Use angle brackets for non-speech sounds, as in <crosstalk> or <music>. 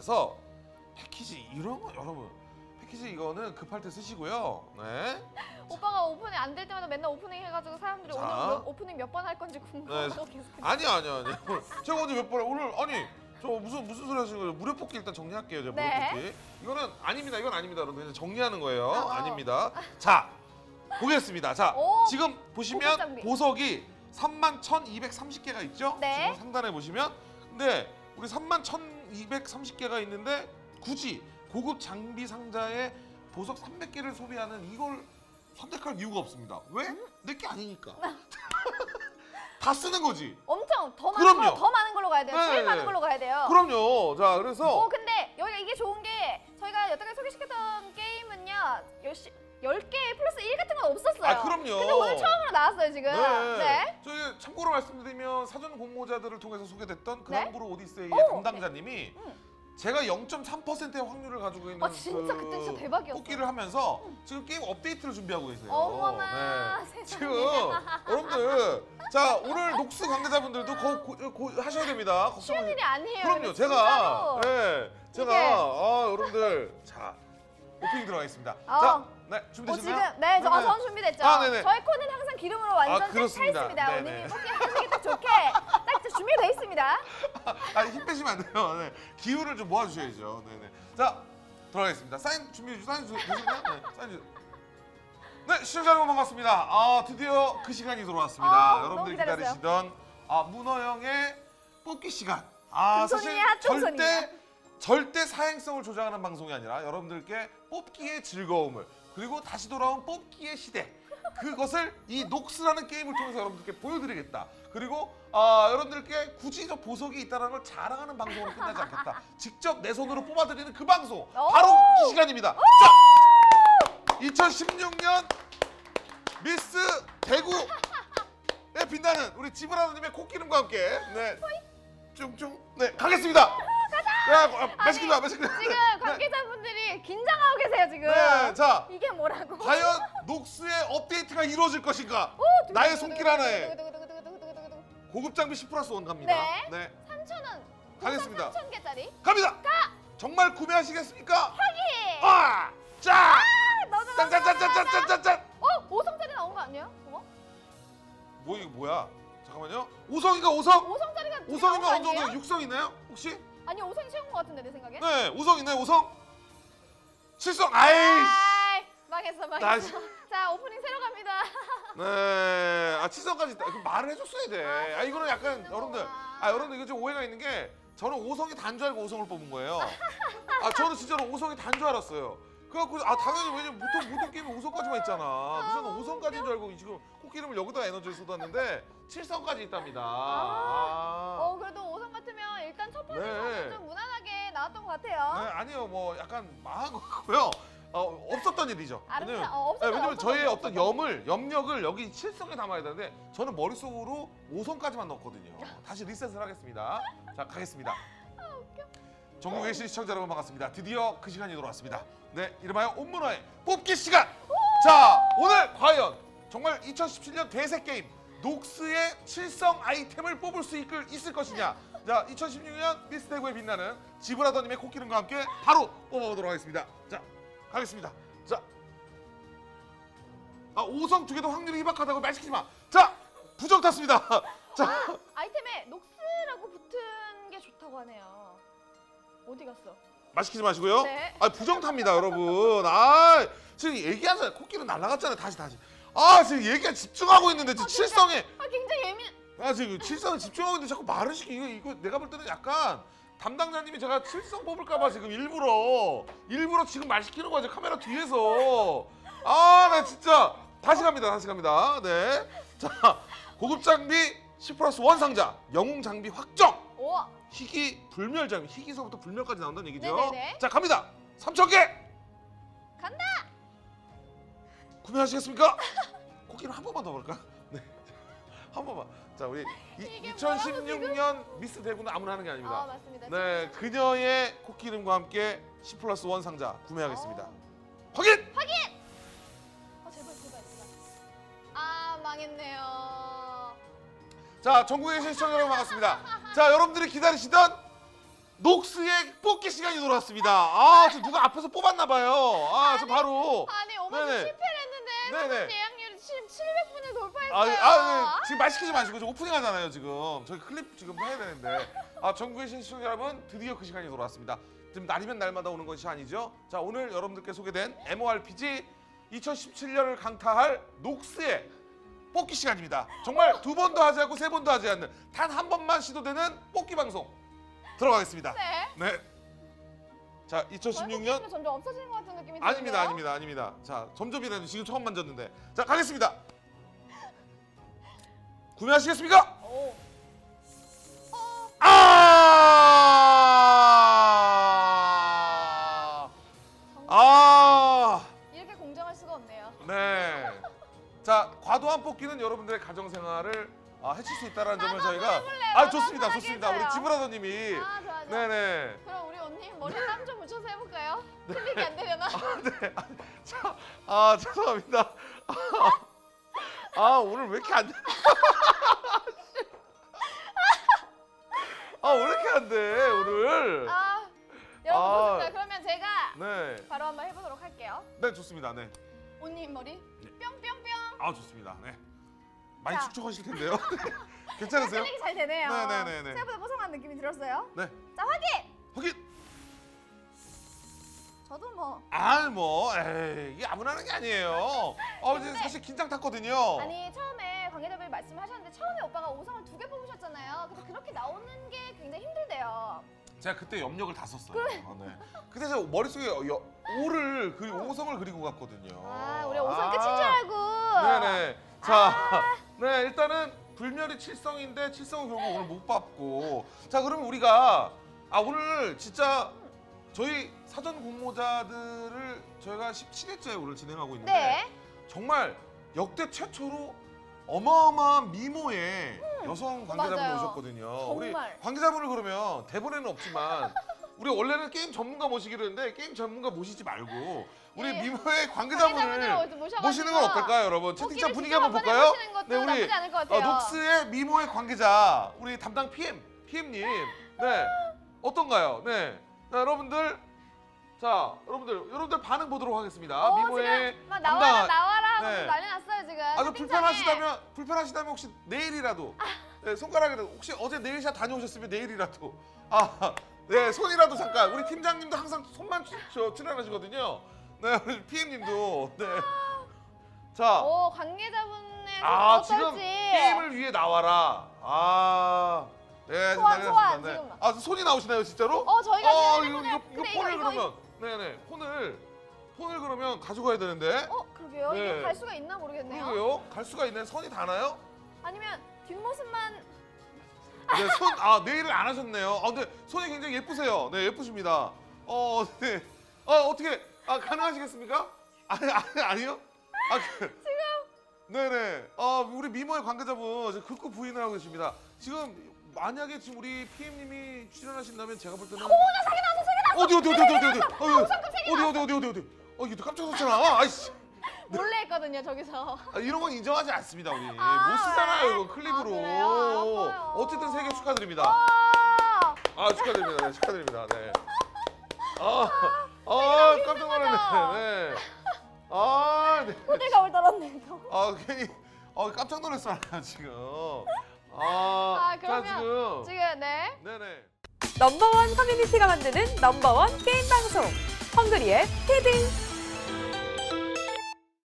가서 패키지 이런 거 여러분 패키지 이거는 급할 때 쓰시고요. 네. 오빠가 오프닝 안 될 때마다 맨날 오프닝 해가지고 사람들이 자. 오늘 몇- 오프닝 몇 번 할 건지 궁금하고 계속. 아니요 아니요 아니요. <laughs> 제가 언제 몇 번에 오늘 아니 저 무슨 무슨 소리 하시는 거예요? 무료 뽑기 일단 정리할게요. 제가 무료 네. 뽑기. 이거는 아닙니다. 이건 아닙니다. 여러분 그냥 정리하는 거예요. 어. 아닙니다. <laughs> 자 보겠습니다. 자 오, 지금 고급 보시면 장비. 보석이 31,230개가 있죠? 네. 지금 상단에 보시면 근데 우리 31,230개가 있는데 굳이 고급 장비 상자에 보석 300개를 소비하는 이걸 선택할 이유가 없습니다. 왜? 음? 내게 아니니까. <laughs> 다 쓰는 거지. 엄청 더 많은 그럼요. 걸로 더 많은 걸로 가야 돼요. 네. 제일 많은 걸로 가야 돼요. 그럼요. 자, 그래서 어 근데 여기가 이게 좋은 게 저희가 여태까지 소개시켰던 게임은요 열시 10개 플러스 1 같은 건 없었어요. 아, 그럼요. 근데 오늘 처음으로 나왔어요 지금. 네. 네. 저희 참고로 말씀드리면 사전 공모자들을 통해서 소개됐던 네? 그랑브루 오디세이의 오, 담당자님이 음. 제가 0.3%의 확률을 가지고 있는 아, 진짜 그때 진짜 대박이었어. 뽑기를 하면서 지금 게임 업데이트를 준비하고 계세요. 어머나, 네. 세상에. 지금 여러분들 자 오늘 녹스 관계자분들도 거, 고, 고, 하셔야 됩니다. 쉬운 걱정하지 일이 아니에요. 그럼요. 이거 제가 진짜로. 네, 제가 이게. 아 여러분들 자 오프닝 들어가겠습니다. 어. 자, 네 어, 준비되셨나요? 지금 네, 저, 아, 네네. 전 준비됐죠. 아, 네네. 저희 코는 항상 기름으로 완전 아, 차 그렇습니다. 있습니다. 네네. 오늘 뽑기 하시기 딱 좋게 딱 준비가 돼 있습니다. <laughs> 아니 힘 빼시면 안 돼요. 네. 기운을 좀 모아주셔야죠. 네네. 자 들어가겠습니다. 사인 준비해 주세요. 사인 주- 되시나요? 네, 사인 주. 네 시청자 여러분 반갑습니다. 아 드디어 그 시간이 돌아왔습니다. 아, 너무 여러분들 기다렸어요. 기다리시던 아 문어영의 뽑기 시간. 아 사실 핫금손이냐. 절대 절대 사행성을 조장하는 방송이 아니라 여러분들께 뽑기의 즐거움을 그리고 다시 돌아온 뽑기의 시대 그것을 이 녹스라는 게임을 통해서 여러분들께 보여드리겠다. 그리고 아, 여러분들께 굳이 저 보석이 있다는 걸 자랑하는 방송으로 끝나지 않겠다. 직접 내 손으로 뽑아드리는 그 방송 바로 이 시간입니다. 자, 2016년 미스 대구에 빛나는 우리 지브라더님의 코끼름과 함께 네, 쭝쭝 네 가겠습니다. 야, 아, 매시키다, 매시키다. 지금 관계자분들이 긴장하고 계세요 지금. 네, 자, 이게 뭐라고? 과연 녹스의 업데이트가 이루어질 것인가? 오, 두구, 나의 손길 하나에 두구, 두구, 두구, 두구, 두구, 두구, 두구. 고급 장비 10 플러스 원 갑니다. 네. 네, 3천 원. 가겠습니다. 3천 개짜리. 갑니다. 정말 구매하시겠습니까? 하기. 아, 자, 너도 짠짠짠짠짠짠짠. 어, 5성짜리 나온 거 아니에요? 어? 뭐 이거 뭐야? 잠깐만요. 오성이가 오성? 5성짜리가 오성이면 어느? 정도 육성 있나요? 혹시? 아니 5성이 최고인 것 같은데 내 생각에. 네, 오성 있나요? 오성? 칠성. 아이씨. 아이, 망했어 망했어. 자 오프닝 새로 갑니다. <laughs> 네, 아 칠성까지 있다. 그 말을 해줬어야 돼. 아 이거는 약간 여러분들. 아 여러분들 이거 좀 오해가 있는 게 저는 오성이 단 줄 알고 오성을 뽑은 거예요. 아 저는 진짜로 오성이 단 줄 알았어요. 그래갖고 아 당연히 왜냐면 보통 모든 게임은 오성까지만 있잖아. 그래서 저는 오성까지인 줄 알고 지금 코끼름을 여기다 에너지를 쏟았는데 칠성까지 있답니다. 아. 어 그래도 5성 같으면 일단 첫 번째는 네. 좀 무난하게 나왔던 것 네, 같아요. 아니요, 뭐 약간 망한 것 같고요. 어, 없었던 일이죠. 아름다- 왜냐면, 어, 없었던- 네, 왜냐면 없었던 저의 거, 어떤 없었던 염을, 염력을 여기 칠성에 담아야 되는데 저는 머릿속으로 5성까지만 넣었거든요. 다시 리셋을 하겠습니다. 자, 가겠습니다. 아, 전국에 계신 시청자 여러분 반갑습니다. 드디어 그 시간이 돌아왔습니다. 네, 이름하여 온문화의 뽑기 시간. 자, 오늘 과연 정말 2017년 대세 게임 녹스의 칠성 아이템을 뽑을 수 있을, 있을 것이냐? 자, 2016년 미스테고에 빛나는 지브라더님의 코끼름과 함께 바로 뽑아보도록 하겠습니다. 자, 가겠습니다. 자, 아 5성 두 개도 확률이 희박하다고 말 시키지 마. 자, 부정 탔습니다. <laughs> 자, 아 이템에 녹스라고 붙은 게 좋다고 하네요. 어디 갔어? 말 시키지 마시고요. 네. 아 부정 탑니다, 여러분. 아 지금 얘기하잖아요. 코끼리 날라갔잖아요. 다시 다시. 아 지금 얘기가 집중하고 있는데 지금 칠성에 아 지금 칠성에 집중하고 있는데 자꾸 말을 시키. 이거 이거 내가 볼 때는 약간 담당자님이 제가 칠성 뽑을까봐 지금 일부러 일부러 지금 말 시키는 거죠 카메라 뒤에서. 아 나 진짜. 다시 갑니다 다시 갑니다. 네자 고급 장비 10 플러스 원 상자. 영웅 장비 확정. 오. 희귀 불멸 장비. 희귀서부터 불멸까지 나온다는 얘기죠. 네네네. 자 갑니다. 3천 개. 간다. 구매하시겠습니까? <laughs> 코끼리 한 번만 더 볼까? 네 한 번만 자 우리 이, 이게 2016년 미스 대구는 아무나 하는 게 아닙니다 아 맞습니다. 네, 그녀의 코끼름과 함께 10 플러스 원 상자 구매하겠습니다. 어. 확인! 아 제발 제발 제발. 아 망했네요. 자, 전국에 계신 시청자 여러분 반갑습니다. <laughs> 자, 여러분들이 기다리시던 녹스의 뽑기 시간이 돌아왔습니다. 아, 저 누가 앞에서 뽑았나 봐요. 아, 저 바로. 아니 네네. 실패를 했는데 네네. 700분을 아, 돌파했어요. 아, 네. 지금 말 시키지 마시고 저 오프닝 하잖아요, 지금. 저희 클립 지금 해야 되는데. 아, 전국의 신시청자 여러분, 드디어 그 시간이 돌아왔습니다. 지금 날이면 날마다 오는 것이 아니죠. 자, 오늘 여러분들께 소개된 MORPG 2017년을 강타할 녹스의 뽑기 시간입니다. 정말 두 번도 하지 않고 세 번도 하지 않는 단 한 번만 시도되는 뽑기 방송 들어가겠습니다. 네. 네. 자, 2016년 점점 없어지는 것 같은 느낌이 아닙니다, 드는데요? 아닙니다, 아닙니다. 자, 점점이라도 지금 처음 만졌는데. 자, 가겠습니다. 구매하시겠습니까? 오. 어, 아! 정말 아! 이렇게 공정할 수가 없네요. 네. 자, 과도한 뽑기는 여러분들의 가정 생활을 아, 해칠 수 있다는 점을 저희가 해볼래요. 아, 좋습니다, 좋습니다. 우리 해줘요. 지브라더 님이 아 좋아 좋아. 네네. 그럼 우리 언니 머리에 땀 좀 묻혀서 해 볼까요? <laughs> 클릭이 안 되려나? 네. 아, 자, 아 죄송합니다. 아, <laughs> 아 오늘 왜 이렇게 안 돼? 아 왜 이렇게 안 돼? 오늘. 아 여러분 아. 좋습니다. 그러면 제가 네. 바로 한번 해보도록 할게요. 네 좋습니다. 네. 언니 머리 네. 뿅뿅뿅. 아 좋습니다. 네. 많이 자. 축축하실 텐데요. <laughs> 괜찮으세요? 클릭이 잘 되네요. 네네네네. 생각보다 뽀송한 느낌이 들었어요. 네. 자 확인. 확인. 저도 뭐 아 뭐, 에이, 이게 아무나 하는 게 아니에요. 어 이제 사실 긴장 탔거든요. 아니 처음에 관계자분이 말씀하셨는데 처음에 오빠가 5성을 두 개 뽑으셨 그렇게 나오는 게 굉장히 힘들대요. 제가 그때 염력을 다 썼어요. 아, 네. 그때 제가 머릿속에 여, 오를 그리고 오성을 그리고 갔거든요. 아 우리 5성 끝인 줄 아, 알고. 네네. 자, 네 일단은 불멸이 7성인데 7성은 결국 오늘 못 받고. 자, 그러면 우리가 아 오늘 진짜 저희 사전 공모자들을 저희가 17회째 오늘 진행하고 있는데 네. 정말 역대 최초로 어마어마한 미모의 여성 관계자분이 음, 맞아요. 오셨거든요. 우리 정말. 관계자분을 그러면 대본에는 없지만 우리 원래는 게임 전문가 모시기로 했는데 게임 전문가 모시지 말고 우리 네. 미모의 관계자분을 관계자분을 모셔가지고 모시는 건 어떨까요, 여러분? 채팅창 분위기 한번 볼까요? 해보시는 것도 나쁘지 않을 것 같아요. 어, 녹스의 미모의 관계자 우리 담당 PM PM님 네 어떤가요? 네 자, 여러분들 자 여러분들 여러분들 반응 보도록 하겠습니다. 어, 미모의 지금 막 나와라 담당 나와라 하고 네. 난리 났어요 지금. 아 주 채팅창에. 불편하시다면 불편하시다면 혹시 내일이라도 네, 손가락이라도 혹시 어제 네일샵 다녀오셨으면 내일이라도 아 네 손이라도 잠깐 우리 팀장님도 항상 손만 저 출연하시거든요. 네 우리 PM님도 네 자 오 관계자분의 아 어떨지. 게임을 위해 나와라 아. 네, 지금 소환, 난리 소환, 났습니다. 네. 지금. 아, 손이 나오시나요, 진짜로? 어 저희가 어, 지금 이거, 이거, 이거 폰을 그러면, 네네, 폰을, 폰을 그러면 가져가야 되는데. 어 그러게요. 네. 이게 갈 수가 있나 모르겠네요. 그러게요. 갈 수가 있는 선이 다나요? 아니면 뒷모습만 네, 손, 아, 네일을 안 하셨네요. 아, 근데 손이 굉장히 예쁘세요. 네, 예쁘십니다. 어, 네. 어, 어떻게, 아, 가능하시겠습니까? 아니, 아니, 아니요? 아, 그, 지금? 네네. 아, 우리 미모의 관계자분 지금 극구 부인을 하고 계십니다. 지금 만약에 지금 우리 PM님이 출연하신다면 제가 볼 때는. 어머, 나 사기 나왔어, 사기 나왔어! 어디, 어디, 어디, 어디, 어디, 어디, 어디, 어디, 어디, 어디, 어디, 어, 이게 또 깜짝 놀랐잖아. 아이씨. <laughs> 몰래 했거든요 저기서. 아, 이런 건 인정하지 않습니다, 우리. 아, 못 쓰잖아요, 왜? 이거 클립으로. 아, 그래요? 아파요. 어쨌든 세개 축하드립니다. 아, 아 축하드립니다. 네, 축하드립니다. 네. 아, 아 깜짝 놀랐네. 네. 아, 네. 호들갑을 떨었네 이거. 아 괜히 아 깜짝 놀랐어요 지금. 아, 아, 자 그러면 지금. 지금 네. 네네. 넘버원 커뮤니티가 만드는 넘버원 게임 방송. 헝그리의 TV